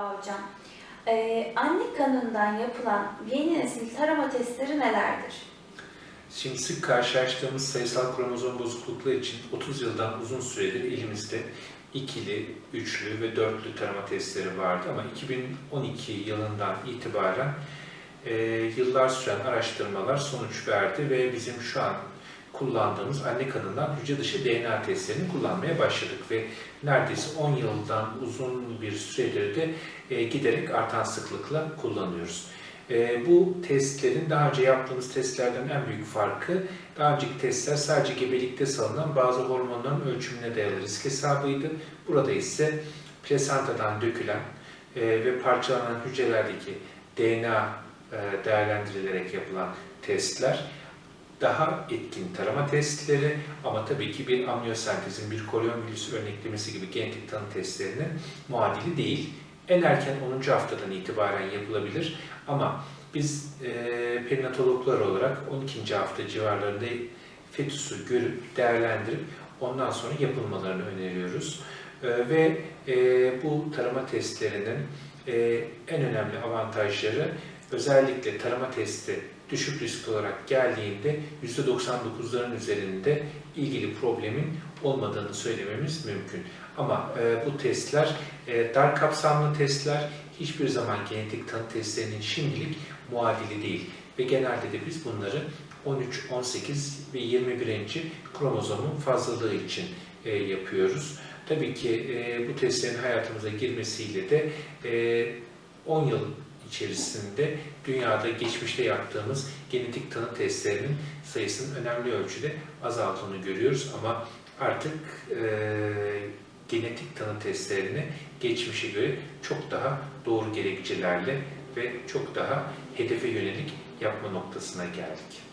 hocam. Ee, anne kanından yapılan yeni nesil tarama testleri nelerdir? Şimdi sık karşılaştığımız sayısal kromozom bozuklukları için 30 yıldan uzun süredir elimizde ikili, üçlü ve dörtlü tarama testleri vardı ama 2012 yılından itibaren e, yıllar süren araştırmalar sonuç verdi ve bizim şu an kullandığımız anne kanından hücre dışı DNA testlerini kullanmaya başladık ve neredeyse 10 yıldan uzun bir süredir de e, giderek artan sıklıkla kullanıyoruz. E, bu testlerin daha önce yaptığımız testlerden en büyük farkı, daha önceki testler sadece gebelikte salınan bazı hormonların ölçümüne dayalı risk hesabıydı. Burada ise plasentadan dökülen e, ve parçalanan hücrelerdeki DNA e, değerlendirilerek yapılan testler daha etkin tarama testleri ama tabii ki bir amniyosentezin, bir koryon virüsü örneklemesi gibi genetik tanı testlerinin muadili değil. En erken 10. haftadan itibaren yapılabilir ama biz e, perinatologlar olarak 12. hafta civarlarında fetüsü görüp değerlendirip ondan sonra yapılmalarını öneriyoruz. E, ve e, bu tarama testlerinin e, en önemli avantajları özellikle tarama testi düşük risk olarak geldiğinde %99'ların üzerinde ilgili problemin olmadığını söylememiz mümkün. Ama e, bu testler e, dar kapsamlı testler hiçbir zaman genetik tanı testlerinin şimdilik muadili değil. Ve genelde de biz bunları 13, 18 ve 21. kromozomun fazlalığı için e, yapıyoruz. Tabii ki e, bu testlerin hayatımıza girmesiyle de e, 10 yıl içerisinde dünyada geçmişte yaptığımız genetik tanı testlerinin sayısının önemli ölçüde azaldığını görüyoruz ama artık e, genetik tanı testlerini geçmişe göre çok daha doğru gerekçelerle ve çok daha hedefe yönelik yapma noktasına geldik.